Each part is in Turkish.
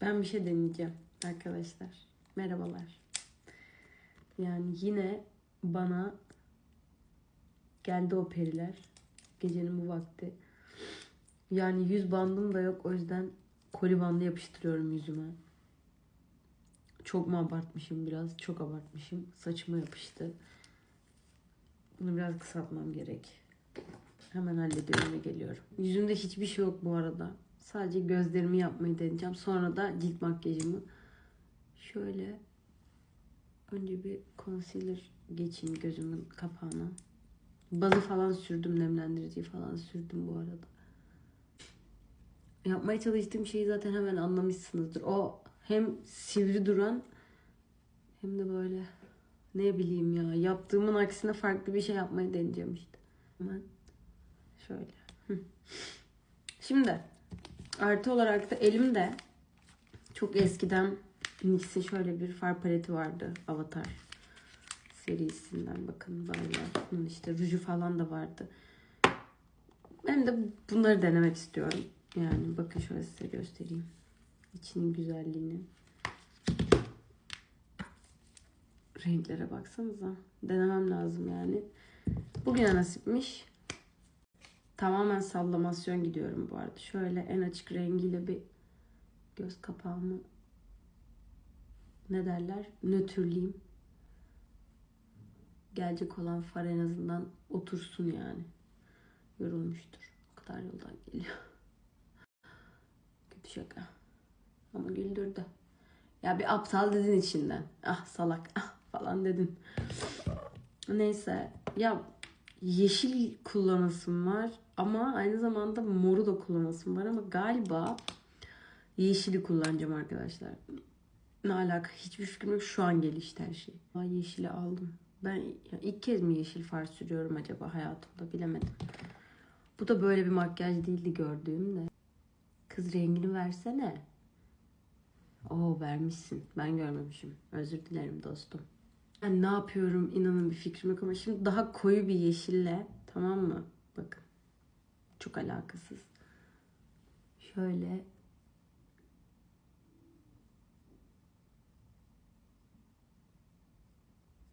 Ben bir şey deneyeceğim arkadaşlar. Merhabalar. Yani yine bana geldi o periler. Gecenin bu vakti. Yani yüz bandım da yok. O yüzden koli bandı yapıştırıyorum yüzüme. Çok mu abartmışım biraz? Çok abartmışım. Saçıma yapıştı. Bunu biraz kısaltmam gerek. Hemen hallediyorum ve geliyorum. Yüzümde hiçbir şey yok bu arada. Sadece gözlerimi yapmayı deneyeceğim. Sonra da cilt makyajımı. Şöyle önce bir concealer geçeyim gözümün kapağına. Bazı falan sürdüm, nemlendirici falan sürdüm bu arada. Yapmaya çalıştığım şeyi zaten hemen anlamışsınızdır. O hem sivri duran hem de böyle ne bileyim ya yaptığımın aksine farklı bir şey yapmayı deneyeceğim işte. Hemen şöyle. Şimdi artı olarak da elimde çok eskiden NYX'in şöyle bir far paleti vardı. Avatar serisinden bakın böyle. Bunun işte ruju falan da vardı. Ben de bunları denemek istiyorum. Yani bakın şöyle size göstereyim. İçinin güzelliğini. Renklere baksanıza. Denemem lazım yani. Bugüne nasipmiş. Tamamen sallamasyon gidiyorum bu arada. Şöyle en açık rengiyle bir göz kapağımı ne derler? Nötrleyeyim. Gelecek olan far en azından otursun yani. Yorulmuştur. O kadar yoldan geliyor. Kötü şaka. Ama güldürdü. Ya bir aptal dedin içinden. Ah salak ah falan dedin. Neyse. Ya yeşil kullanasım var ama aynı zamanda moru da kullanasım var ama galiba yeşili kullanacağım arkadaşlar. Ne alaka hiçbir fikrim yok. Şu an gelişti her şey. Ay yeşili aldım. Ben ilk kez mi yeşil far sürüyorum acaba hayatımda bilemedim. Bu da böyle bir makyaj değildi gördüğümde. Kız rengini versene. Oo vermişsin. Ben görmemişim. Özür dilerim dostum. Ben ne yapıyorum inanın bir fikrim yok ama şimdi daha koyu bir yeşille tamam mı? Çok alakasız. Şöyle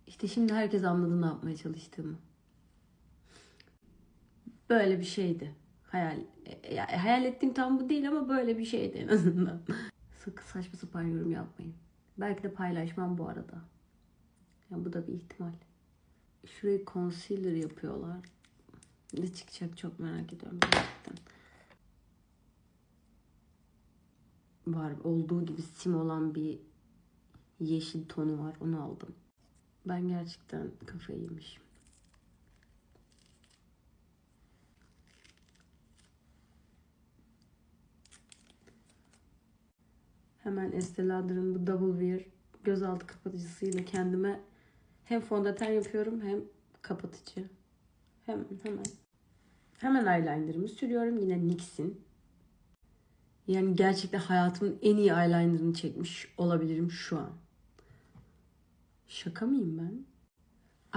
İşte şimdi herkes anladı ne yapmaya çalıştığımı. Böyle bir şeydi. Hayal e, ya, hayal ettiğim tam bu değil ama böyle bir şeydi en azından. Sakın saçma sapan yorum yapmayın. Belki de paylaşmam bu arada. Yani bu da bir ihtimal. Şurayı concealer yapıyorlar. Ne çıkacak çok merak ediyorum gerçekten. Var olduğu gibi sim olan bir yeşil tonu var. Onu aldım. Ben gerçekten kafayı yemişim. Hemen Estee Lauder'ın bu Double Wear gözaltı kapatıcısıyla kendime hem fondöten yapıyorum hem kapatıcı. Hemen hemen. Hemen eyelinerımı sürüyorum. Yine NYX'in. Yani gerçekten hayatımın en iyi eyelinerını çekmiş olabilirim şu an. Şaka mıyım ben?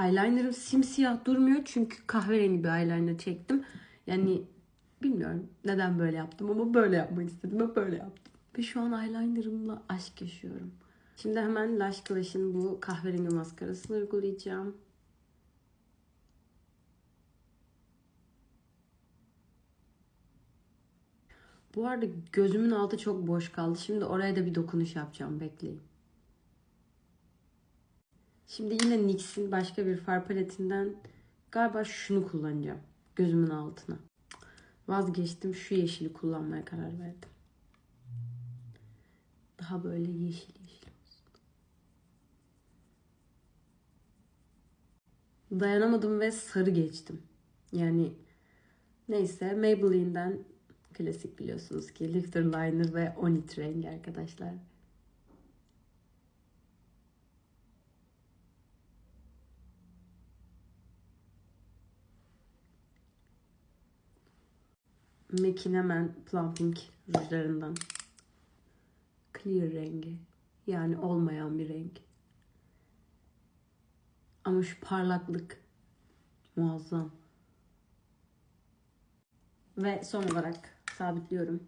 Eyelinerım simsiyah durmuyor çünkü kahverengi bir eyeliner çektim. Yani bilmiyorum neden böyle yaptım ama böyle yapmak istedim ve böyle yaptım. Ve şu an eyelinerımla aşk yaşıyorum. Şimdi hemen Lash Clash'ın bu kahverengi maskarasını uygulayacağım. Bu arada gözümün altı çok boş kaldı. Şimdi oraya da bir dokunuş yapacağım. Bekleyin. Şimdi yine NYX'in başka bir far paletinden galiba şunu kullanacağım. Gözümün altına. Vazgeçtim. Şu yeşili kullanmaya karar verdim. Daha böyle yeşil yeşil olsun. Dayanamadım ve sarı geçtim. Yani neyse Maybelline'den klasik biliyorsunuz ki Lifter Liner ve Onit rengi arkadaşlar. MAC'in hemen plumping rujlarından. Clear rengi. Yani olmayan bir renk. Ama şu parlaklık muazzam. Ve son olarak sabitliyorum.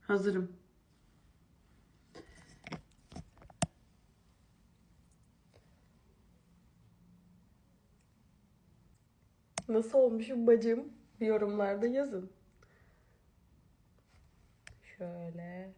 Hazırım. Nasıl olmuşum bacım? Yorumlarda yazın. Şöyle.